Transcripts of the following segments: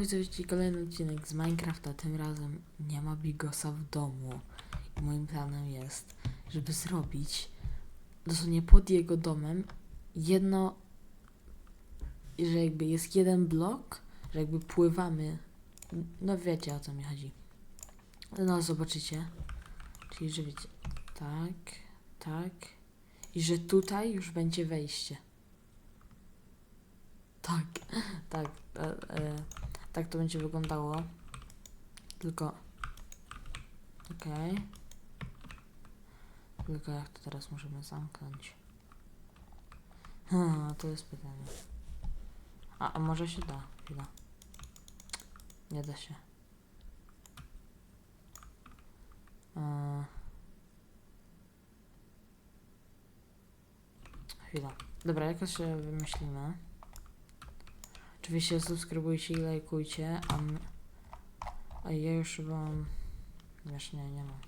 widzowie, kolejny odcinek z Minecrafta. Tym razem nie ma Bigosa w domu. I moim planem jest, żeby zrobić dosłownie pod jego domem jedno, że jakby jest jeden blok, że jakby pływamy. No wiecie o co mi chodzi. No zobaczycie. Czyli, że wiecie, tak, tak. I że tutaj już będzie wejście. Tak, tak, e, e, tak to będzie wyglądało. Tylko, okej. Tylko jak to teraz możemy zamknąć? Hmm, to jest pytanie. A, a może się da? Chwila. Nie da się. Eee. Chwila. Dobra, jakoś się wymyślimy. Oczywiście subskrybujcie i lajkujcie, a, my, a ja już chyba mam... Wiesz, nie, nie mam.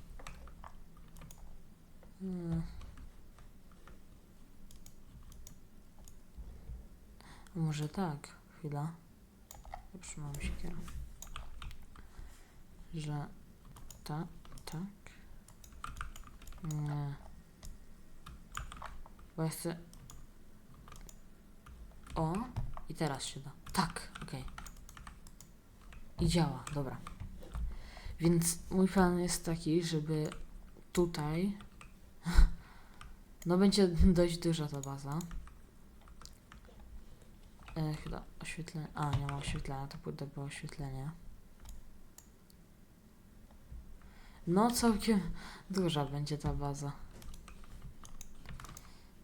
Hmm. Może tak, chwila. Już mam siekierę. Że ta, tak. Nie. Bo ja chcę... O! I teraz się da. Tak, okej. I działa, dobra. Więc mój plan jest taki, żeby tutaj. No będzie dość duża ta baza. E, chyba oświetlenie. A, nie ma oświetlenia, to pójdę po oświetlenie. No, całkiem duża będzie ta baza.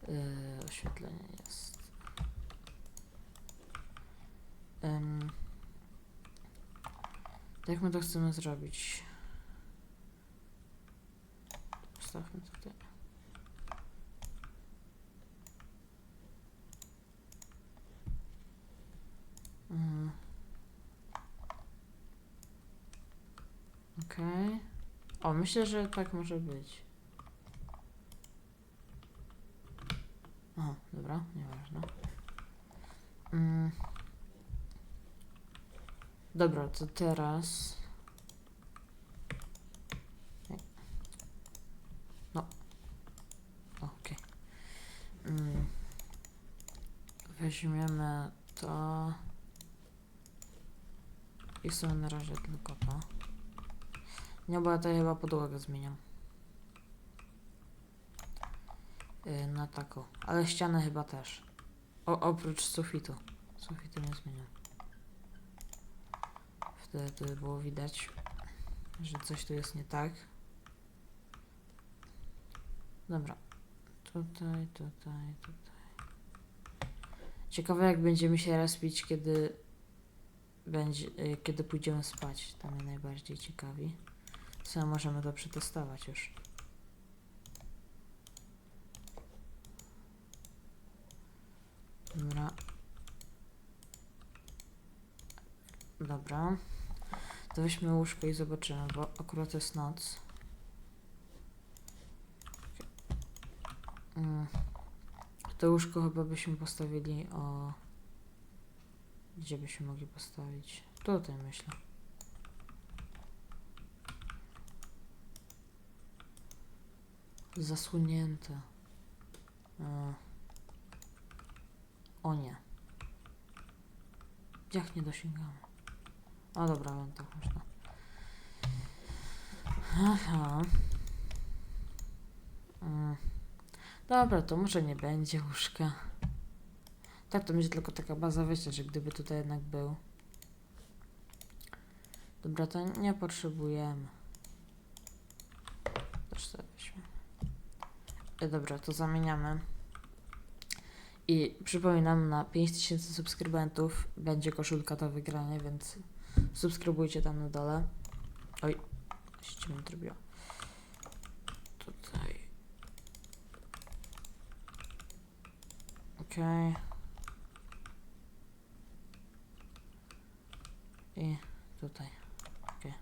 E, oświetlenie jest. Em, jak my to chcemy zrobić? Postawmy tutaj. Mhm. Okej. O, myślę, że tak może być. Aha, dobra, nieważne. Mm. Dobra, to teraz. No. Okej. Mm. Weźmiemy to. I sobie na razie tylko to. Nie, bo ja to chyba podłogę zmieniam. Yy, na taką. Ale ścianę chyba też. O, oprócz sufitu. Sufitu nie zmieniam. Wtedy to by było widać, że coś tu jest nie tak. Dobra. Tutaj, tutaj, tutaj. Ciekawe jak będziemy się respić, kiedy będzie, y, kiedy pójdziemy spać. To mnie najbardziej ciekawi. Co możemy to przetestować już. Dobra. Dobra. Weźmy łóżko i zobaczymy, bo akurat jest noc. Mm. To łóżko chyba byśmy postawili o... Gdzie byśmy mogli postawić? Tutaj myślę. Zasłonięte. E. O nie. Jak nie dosięgamy? A dobra, ale tak można. Aha. Mm. Dobra, to może nie będzie łóżka. Tak, to będzie tylko taka baza, wiecie, że gdyby tutaj jednak był. Dobra, to nie potrzebujemy. Też sobie weźmy. E, Dobra, to zamieniamy. I przypominam, na 5000 subskrybentów będzie koszulka do wygrania, więc subskrybujcie tam na dole. Oj, się mi zrobiło. Tutaj. Okej. I tutaj. Okej.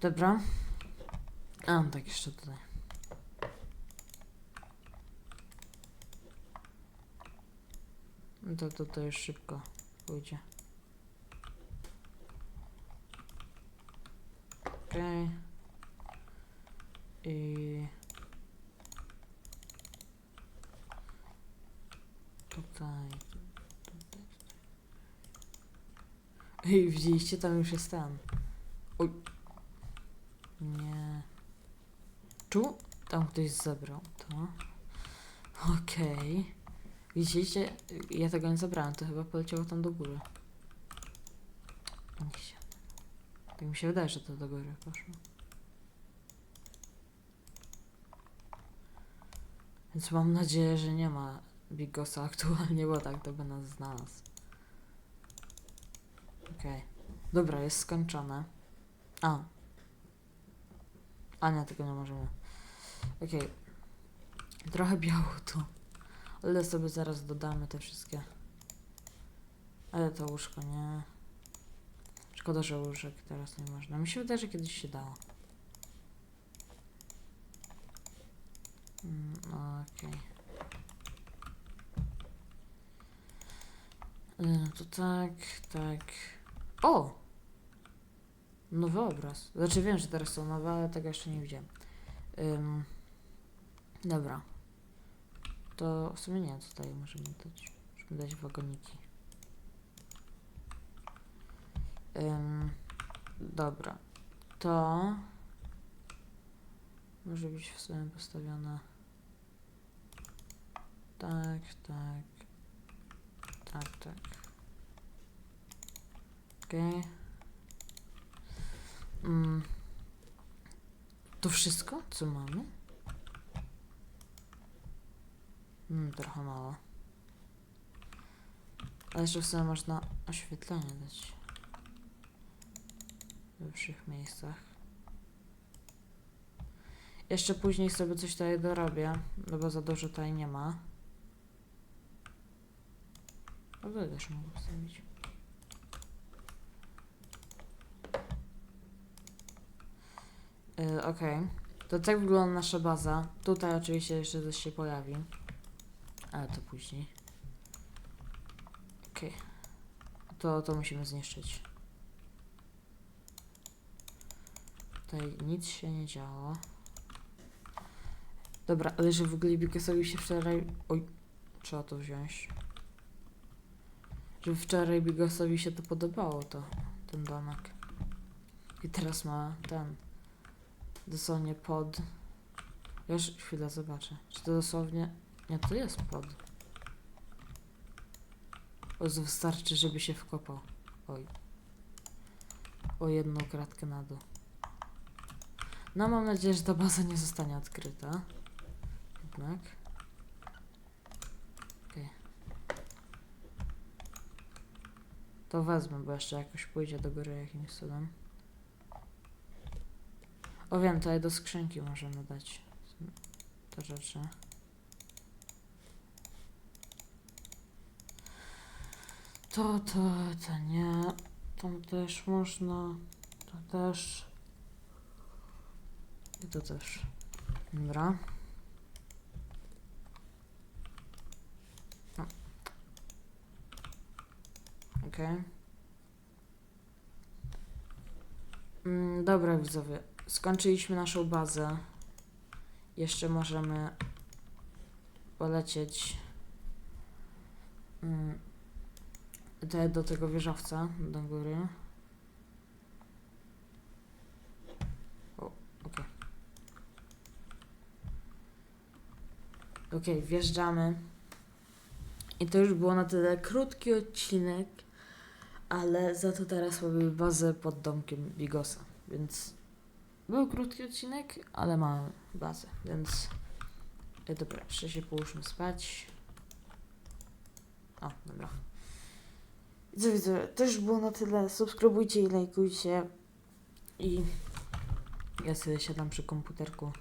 Dobra. A, tak jeszcze tutaj. To, to, to już szybko pójdzie. Okej. I... Tutaj, tu- tutaj. Ej, widzieliście, tam już jest ten. Oj. Nie. Tu? Tam ktoś zebrał to. Okej. Widzieliście? Ja tego nie zabrałem, to chyba poleciało tam do góry. Się- Tak mi się wydaje, że to do góry poszło. Więc mam nadzieję, że nie ma Bigosa aktualnie, bo tak to by nas znalazł. Okej. Dobra, jest skończone. A. A nie, tego nie możemy. Okej. Trochę biało tu. Ale sobie zaraz dodamy te wszystkie. Ale to łóżko nie. Szkoda, że łóżek teraz nie można. Mi się wydaje, że kiedyś się dało. Mm, Okej. Y, To tak, tak. O! Nowy obraz. Znaczy wiem, że teraz są nowe, ale tego jeszcze nie widziałem. Ym, dobra. To w sumie nie, tutaj możemy dać, możemy dać wagoniki. Dobra. To może być w sumie postawione. Tak, tak. Tak, tak. Okej. Mm. To wszystko, co mamy? Mm, trochę mało. Ale jeszcze w sumie można oświetlenie dać. W lepszych miejscach. Jeszcze później sobie coś tutaj dorobię, no bo za dużo tutaj nie ma. No to też mogę wstawić. Yy, Okej. To tak wygląda nasza baza. Tutaj oczywiście jeszcze coś się pojawi. Ale to później. Okej. To, to musimy zniszczyć. Tutaj nic się nie działo. Dobra, ale że w ogóle Bikosowi się wczoraj... Oj, trzeba to wziąć. Że wczoraj Bigosowi się to podobało, to ten domek. I teraz ma ten. Dosłownie pod. Już chwilę zobaczę. Czy to dosłownie. Nie, to jest pod. O, wystarczy, żeby się wkopał. Oj. O jedną kratkę na dół. No, mam nadzieję, że ta baza nie zostanie odkryta. Jednak. Okej. To wezmę, bo jeszcze jakoś pójdzie do góry jakimś cudem. O wiem, tutaj do skrzynki możemy dać te rzeczy. To, to, to nie. Tam też można. To też. I to też. Dobra. Okej. Mm, dobra, widzowie. Skończyliśmy naszą bazę. Jeszcze możemy polecieć mm, te, do tego wieżowca do góry. O, okej. Okej, wjeżdżamy. I to już było na tyle krótki odcinek, ale za to teraz mamy bazę pod domkiem Bigosa, więc był krótki odcinek, ale mamy bazę, więc dobra, jeszcze się połóżmy spać. O, dobra. Widzę, widzę, to już było na tyle. Subskrybujcie i lajkujcie. I ja sobie siadam przy komputerku,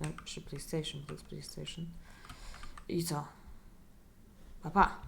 e, przy PlayStation, to jest PlayStation. I co? Pa, pa.